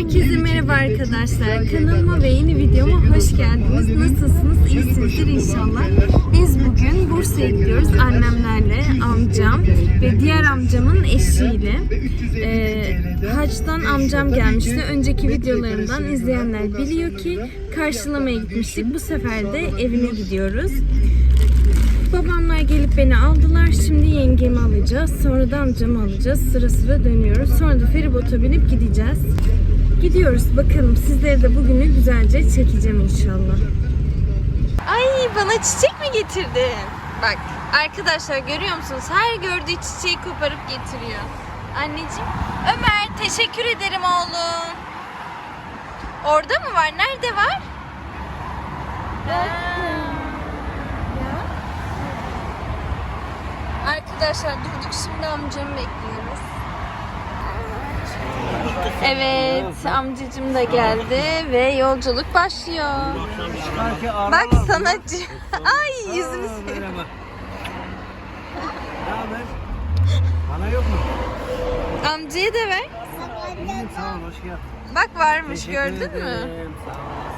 Herkese merhaba arkadaşlar. Kanalıma ve yeni videoma hoş geldiniz. Nasılsınız? İyisinizdir inşallah. Biz bugün Bursa'ya gidiyoruz annemlerle, amcam ve diğer amcamın eşiyle. Ee, Haç'tan amcam gelmişti. Önceki videolarımdan izleyenler biliyor ki karşılamaya gitmiştik. Bu sefer de evine gidiyoruz. Babamlar gelip beni aldılar. Şimdi yengemi alacağız. Sonra da amcamı alacağız. Sıra sıra dönüyoruz. Sonra da feribota binip gideceğiz. Gidiyoruz. Bakalım sizlere de bugünü güzelce çekeceğim inşallah. Ay bana çiçek mi getirdin? Bak arkadaşlar görüyor musunuz? Her gördüğü çiçeği koparıp getiriyor. Anneciğim. Ömer teşekkür ederim oğlum. Orada mı var? Nerede var? Arkadaşlar durduk şimdi amcamı bekliyoruz. Evet amcacım da geldi ve yolculuk başlıyor. Bak sanatçı. Ay yüzünü seveyim. Bana yok mu? Amcaya da ver. Bak varmış gördün mü? ederim, Sağ ol.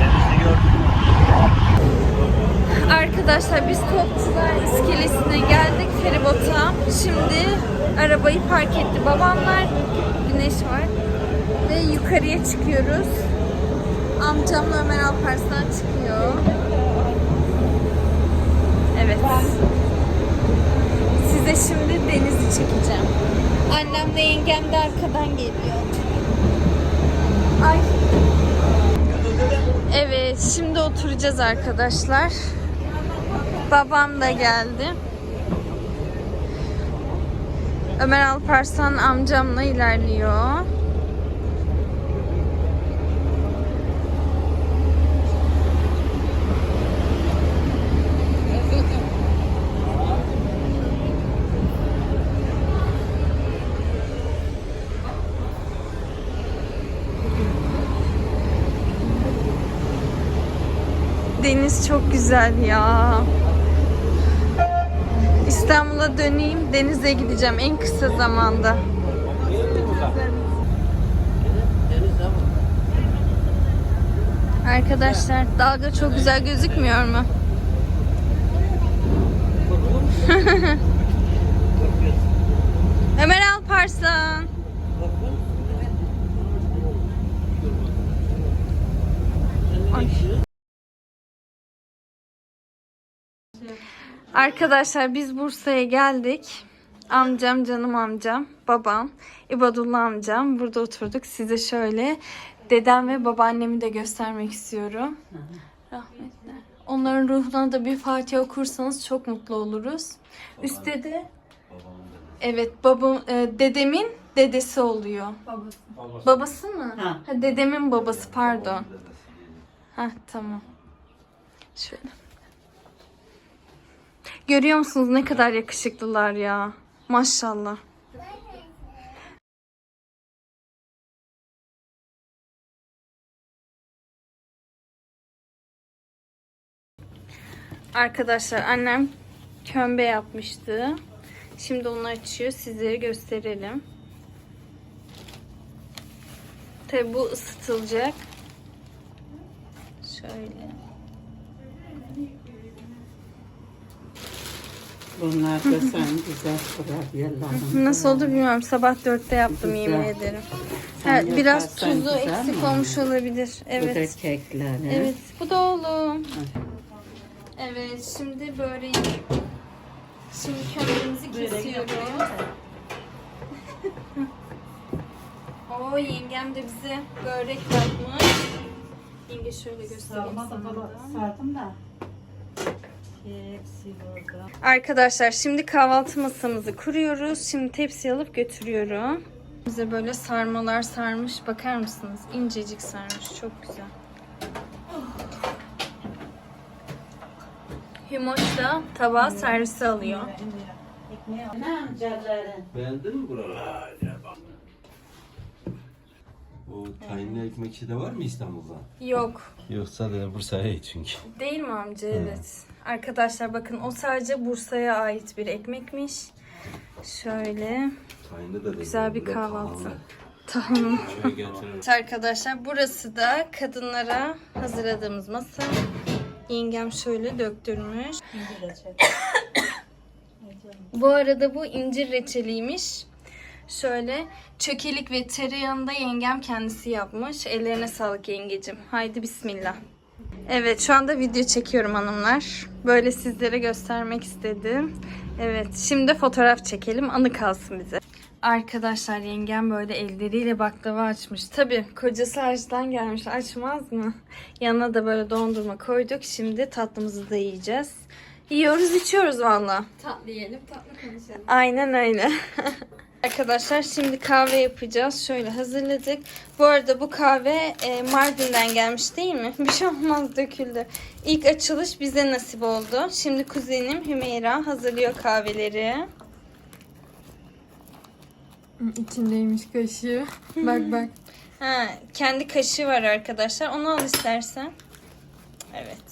Denizi gördün mü? Arkadaşlar biz Topçular iskelesine geldik feribota. Şimdi arabayı park etti babamlar. Güneş var. Ve yukarıya çıkıyoruz. Amcamla Ömer Alparslan çıkıyor. Evet. Size şimdi denizi çekeceğim. Annemle yengem de arkadan geliyor. Ay. Evet, şimdi oturacağız arkadaşlar. Babam da geldi. Ömer Alparslan amcamla ilerliyor. Deniz çok güzel ya. İstanbul'a döneyim, denize gideceğim en kısa zamanda. Arkadaşlar dalga çok güzel gözükmüyor mu? Ömer Alparslan. Ay. Arkadaşlar biz Bursa'ya geldik. Amcam, canım amcam, babam, İbadullah amcam burada oturduk. Size şöyle dedem ve babaannemi de göstermek istiyorum. Rahmetler. Onların ruhuna da bir Fatiha okursanız çok mutlu oluruz. Üstte de Evet, babam e, dedemin dedesi oluyor. Babası. Babası mı? Ha. Ha, dedemin babası pardon. Ha tamam. Şöyle. Görüyor musunuz ne kadar yakışıklılar ya. Maşallah. Arkadaşlar annem kömbe yapmıştı. Şimdi onu açıyor. Sizlere gösterelim. Tabi bu ısıtılacak. Şöyle. Bunlar da sen güzel kurabiyelerin. Nasıl oldu bilmiyorum. Sabah dörtte yaptım Güzel. yemin ederim. Sen Ha, biraz yaparsan tuzu güzel eksik mi? olmuş olabilir. Bu da Evet. kekleri. Evet. Bu da oğlum. Evet. Şimdi böreği. Şimdi kömbemizi kesiyoruz. Oo yengem de bize börek yapmış. Yenge şöyle göstereyim sana da. Sardım da. Arkadaşlar şimdi kahvaltı masamızı kuruyoruz. Şimdi tepsi alıp götürüyorum. Bize böyle sarmalar sarmış. Bakar mısınız? İncecik sarmış. Çok güzel. Himoş da tabağa servise alıyor. Ne amcaların? Beğendin mi buraları? O tayinli ekmekçi de var mı İstanbul'da? Yok. Yoksa da Bursa'ya ait çünkü. Değil mi amca? Evet. Arkadaşlar bakın o sadece Bursa'ya ait bir ekmekmiş. Şöyle Tayinde de güzel bir kahvaltı. getirelim. Evet arkadaşlar burası da kadınlara hazırladığımız masa. Yengem şöyle döktürmüş. bu arada bu incir reçeliymiş. Şöyle çökelik ve tereyağını da yengem kendisi yapmış. Ellerine sağlık yengecim. Haydi bismillah. Evet şu anda video çekiyorum hanımlar. Böyle sizlere göstermek istedim. Evet şimdi fotoğraf çekelim anı kalsın bize. Arkadaşlar yengem böyle elleriyle baklava açmış. Tabi kocası harçtan gelmiş açmaz mı? Yanına da böyle dondurma koyduk. Şimdi tatlımızı da yiyeceğiz. Yiyoruz içiyoruz valla. Tatlı yiyelim, tatlı konuşalım. Aynen öyle. Arkadaşlar şimdi kahve yapacağız. Şöyle hazırladık. Bu arada bu kahve e, Mardin'den gelmiş değil mi? Bir şey olmaz döküldü. İlk açılış bize nasip oldu. Şimdi kuzenim Hümeyra hazırlıyor kahveleri. İçindeymiş kaşığı. bak bak. Ha, kendi kaşığı var arkadaşlar. Onu al istersen. Evet.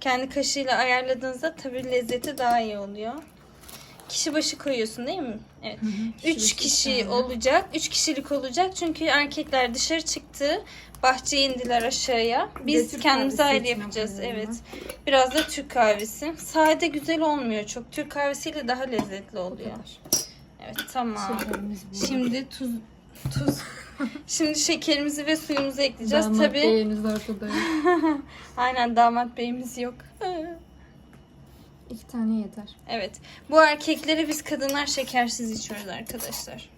Kendi kaşığıyla ayarladığınızda tabii lezzeti daha iyi oluyor. Kişi başı koyuyorsun değil mi? Evet. Üç kişi olacak. Üç kişilik olacak. Çünkü erkekler dışarı çıktı. Bahçeye indiler aşağıya. Biz kendimize ayrı yapacağız. Evet. Biraz da Türk kahvesi. Sade güzel olmuyor çok. Türk kahvesiyle daha lezzetli oluyor. Evet tamam. Şimdi tuz tuz. Şimdi şekerimizi ve suyumuzu ekleyeceğiz. Damat Tabii. beyimiz ortada. Aynen damat beyimiz yok. İki tane yeter. Evet. Bu erkekleri biz kadınlar şekersiz içiyoruz arkadaşlar.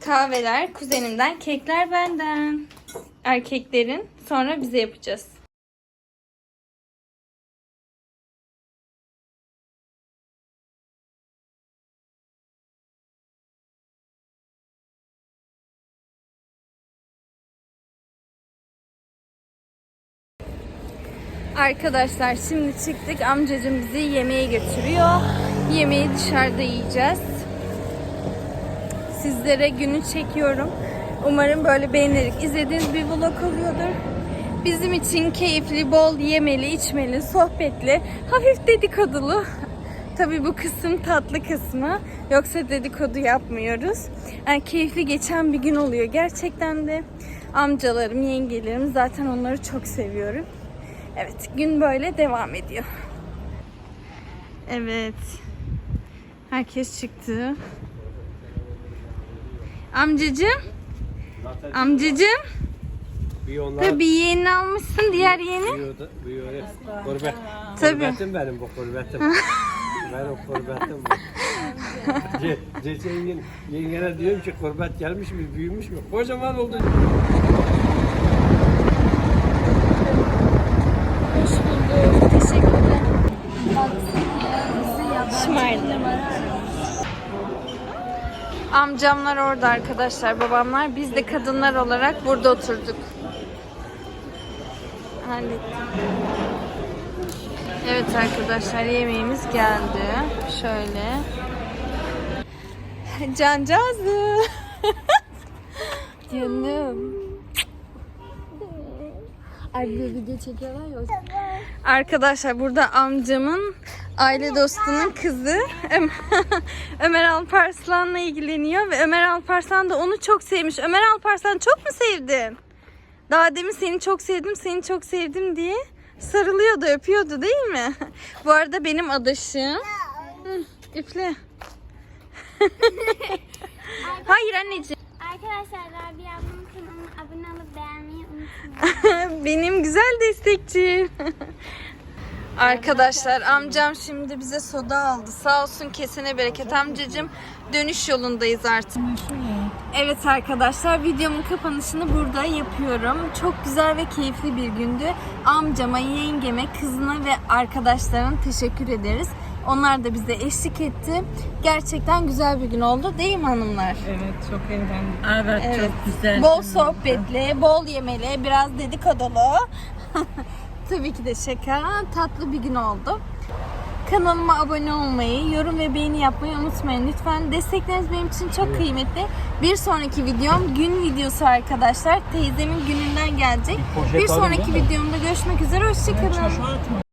Kahveler kuzenimden, kekler benden. Erkeklerin sonra bize yapacağız. Arkadaşlar şimdi çıktık. Amcacım bizi yemeğe götürüyor. Yemeği dışarıda yiyeceğiz. Sizlere günü çekiyorum. Umarım böyle beğenerek izlediğiniz bir vlog oluyordur. Bizim için keyifli, bol yemeli, içmeli, sohbetli, hafif dedikodulu. Tabii bu kısım tatlı kısmı. Yoksa dedikodu yapmıyoruz. Yani keyifli geçen bir gün oluyor gerçekten de. Amcalarım, yengelerim zaten onları çok seviyorum. Evet, gün böyle devam ediyor. Evet. Herkes çıktı. Amcacığım, amcacığım. Bir onlar Tabii yeğeni almışsın, diğer yeğeni. Gurbet. Tabii. Gurbetim benim bu gurbetim. benim gurbetim bu. Yengen, yengene diyorum ki gurbet gelmiş mi, büyümüş mü? Kocaman oldu. Amcamlar orada arkadaşlar, babamlar. Biz de kadınlar olarak burada oturduk. Hallettim. Evet arkadaşlar yemeğimiz geldi. Şöyle. Cancağızı. Canım. Ay bir video çekiyorlar ya. Arkadaşlar burada amcamın aile dostunun kızı Ömer Alparslan'la ilgileniyor ve Ömer Alparslan da onu çok sevmiş. Ömer Alparslan çok mu sevdin? Daha demin seni çok sevdim, seni çok sevdim diye sarılıyordu, öpüyordu değil mi? Bu arada benim adaşım. Hı, üfle. Hayır anneciğim. Arkadaşlar Rabia ablamın kanalına abone olup beğenmeyi unutmayın. Benim güzel destekçim. Arkadaşlar amcam şimdi bize soda aldı. Sağ olsun kesene bereket amcacığım. Dönüş yolundayız artık. Evet arkadaşlar videomun kapanışını burada yapıyorum. Çok güzel ve keyifli bir gündü. Amcama, yengeme, kızına ve arkadaşlarına teşekkür ederiz. Onlar da bize eşlik etti. Gerçekten güzel bir gün oldu değil mi hanımlar? Evet çok eğlendik. Evet, Evet. çok güzel. Bol sohbetli, bol yemeli, biraz dedikodulu. Tabii ki de şaka. Tatlı bir gün oldu. Kanalıma abone olmayı, yorum ve beğeni yapmayı unutmayın lütfen. Destekleriniz benim için çok kıymetli. Bir sonraki videom gün videosu arkadaşlar. Teyzemin gününden gelecek. Bir sonraki videomda görüşmek üzere. Hoşçakalın.